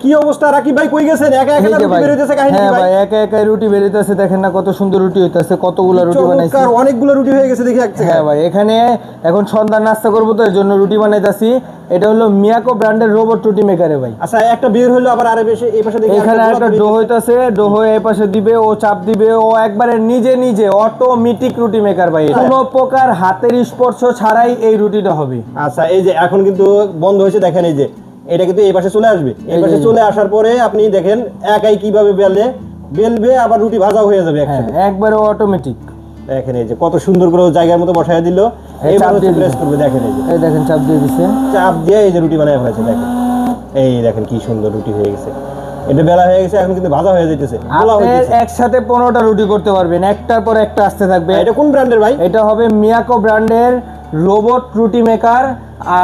কি অবস্থা? রাকিব ভাই কই গেছেন? একা একা রুটি কাহিনী হ্যাঁ ভাই? একা একা রুটি বেরিতেছে দেখেন না কত সুন্দর রুটি হইতেছে কতগুলো রুটি বানাইছি। অনেকগুলো রুটি হয়ে গেছে দেখি এক হ্যাঁ ভাই এখানে এখন সন্ধ্যা নাস্তা করব তো এর জন্য রুটি বানাইতাছি। এটা হলো মিয়াকো ব্র্যান্ডের রোবট রুটি মেকারে ভাই। আচ্ছা একটা বের হইল আবার আরে বেশি এই পাশে দেখি এখানে একটা ডো হইতাছে ডো হয়ে এই পাশে দিবে ও চাপ দিবে ও একবারে নিজে নিজে অটোমেটিক রুটি মেকার ভাই। হ্যাঁ। কোনো প্রকার হাতের স্পর্শ ছাড়াই এই রুটিটা হবে। আচ্ছা এই যে এখন কিন্তু বন্ধ হয়েছে দেখেন এই যে। এটা কিন্তু এই পাশে চলে আসবে। এই পাশে চলে আসার পরে আপনি দেখেন একাই কীভাবে বেলে বেলবে আবার রুটি ভাজাও হয়ে যাবে হ্যাঁ একসাথে একবারে অটোমেটিক দেখেন এই যে কত সুন্দর করে জায়গার মতো বসায় দিল। এই প্রেস করবে দেখেন এই যে। এই দেখেন চাপ দিয়ে দিছে। চাপ দিয়ে এই যে রুটি বানায় ফেলেছে দেখেন। এই দেখেন কি সুন্দর রুটি হয়ে গেছে। এটা বেলা হয়ে গেছে এখন কিন্তু ভাজা হয়ে যাইতেছে গোলা হয়ে গেছে। একসাথে পনেরোটা রুটি করতে পারবেন একটার পর একটা আসতে থাকবে। এটা কোন ব্র্যান্ডের ভাই? এটা হবে মিয়াকো ব্র্যান্ডের রোবট রুটি মেকার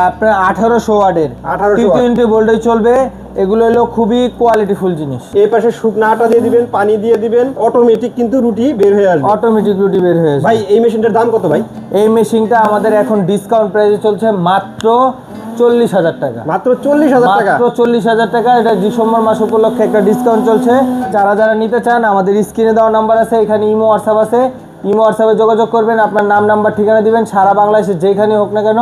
আপনার আঠারোশো ওয়ার্ডের 1800 টি। টোয়েন্টি ভোল্টেজ চলবে এগুলো হলো খুবই কোয়ালিটিফুল জিনিস। এই পাশে শুকনো আটা দিয়ে দিবেন পানি দিয়ে দিবেন অটোমেটিক কিন্তু রুটি বের হয়ে আসবে। অটোমেটিক রুটি বের হয়ে যাবে ভাই এই মেশিনটার দাম কত ভাই? এই মেশিনটা আমাদের এখন ডিসকাউন্ট প্রাইসে চলছে মাত্র চল্লিশ হাজার টাকা। মাত্র চল্লিশ হাজার টাকা? মাত্র চল্লিশ হাজার টাকা এটা ডিসেম্বর মাস উপলক্ষে একটা ডিসকাউন্ট চলছে। যারা যারা নিতে চান আমাদের স্ক্রিনে দেওয়া নাম্বার আছে এখানে ইমো হোয়াটসঅ্যাপ আছে। ইমো হোয়াটসঅ্যাপে যোগাযোগ করবেন আপনার নাম নাম্বার ঠিকানা দিবেন সারা বাংলাদেশে যেখানে হোক না কেন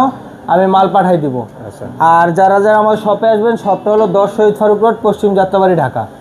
আমি মাল পাঠাই দিব। আচ্ছা। আর যারা যারা আমার শপে আসবেন শপটা হলো দশ শহীদ ফারুক রোড পশ্চিম যাত্রাবাড়ি ঢাকা।